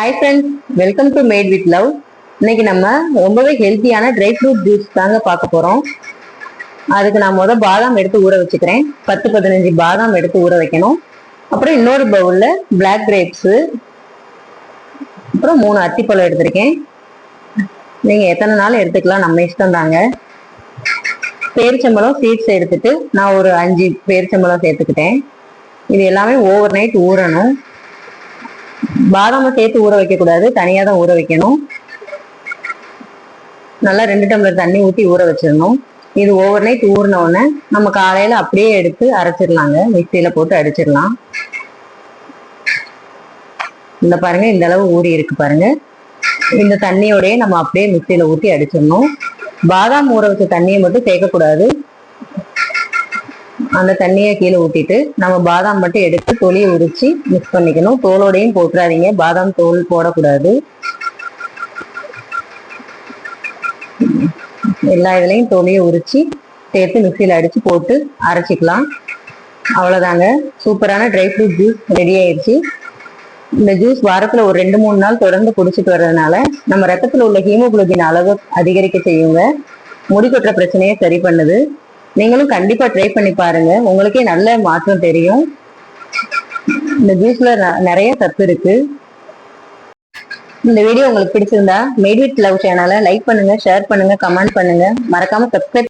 Hi friends welcome to Made with Love இன்னைக்கு நம்ம ரொம்பவே ஹெல்த்தியான ட்ரை ஃப்ரூட் ஜூஸ் தாங்க பார்க்க போகிறோம் அதுக்கு நான் முத பாதாம் எடுத்து ஊற வச்சுக்கிறேன். பத்து பதினஞ்சு பாதாம் எடுத்து ஊற வைக்கணும். அப்புறம் இன்னொரு பவுலில் பிளாக் கிரேப்ஸு அப்புறம் மூணு அத்திப்பழம் எடுத்திருக்கேன். நீங்கள் எத்தனை நாள் எடுத்துக்கலாம்? நம்ம இஷ்டம் தாங்க. பேரிச்சம்பழம் சீட்ஸ் எடுத்துட்டு நான் ஒரு அஞ்சு பேரிச்சம்பழம் சேர்த்துக்கிட்டேன். இது எல்லாமே ஓவர் நைட் ஊறணும். பாதாமை சேர்த்து ஊற வைக்க கூடாது தனியா தான் ஊற வைக்கணும். நல்லா ரெண்டு டம்ளர் தண்ணி ஊற்றி ஊற வச்சிடணும். இது ஓவர் நைட் ஊறின உடனே நம்ம காலையில அப்படியே எடுத்து அரைச்சிடலாங்க. மிக்சியில போட்டு அடிச்சிடலாம். இந்த பாருங்க இந்த அளவு ஊறி இருக்கு பாருங்க. இந்த தண்ணியோடய நம்ம அப்படியே மிக்சியில ஊற்றி அடிச்சிடணும். பாதாம் ஊற வச்ச தண்ணியை மட்டும் சேர்க்கக்கூடாது அந்த தண்ணியை கீழே ஊற்றிட்டு நம்ம பாதாம் மட்டும் எடுத்து தொலியை உரிச்சு மிக்ஸ் பண்ணிக்கணும். தோலோடையும் போட்டுறாதீங்க. பாதாம் தோல் போடக்கூடாது. எல்லா இதுலேயும் தோலையை உரிச்சு சேர்த்து மிக்சியில் அடித்து போட்டு அரைச்சிக்கலாம். அவ்வளோதாங்க சூப்பரான ட்ரை ஃப்ரூட் ஜூஸ் ரெடி ஆயிடுச்சு இந்த ஜூஸ் வாரத்தில் ஒரு ரெண்டு மூணு நாள் தொடர்ந்து குடிச்சிட்டு வர்றதுனால நம்ம ரத்தத்தில் உள்ள ஹீமோகுளோபின் அளவு அதிகரிக்க செய்யுங்க. முடி கொட்டுற பிரச்சனையை சரி பண்ணுது. நீங்களும் கண்டிப்பா ட்ரை பண்ணி பாருங்க. உங்களுக்கே நல்ல மாற்றம் தெரியும். இந்த ஜூஸ்ல நிறைய சத்து இருக்கு. இந்த வீடியோ உங்களுக்கு பிடிச்சிருந்தா மேட் வித் லவ் சேனலை லைக் பண்ணுங்க ஷேர் பண்ணுங்க கமெண்ட் பண்ணுங்க. மறக்காம சப்ஸ்கிரைப்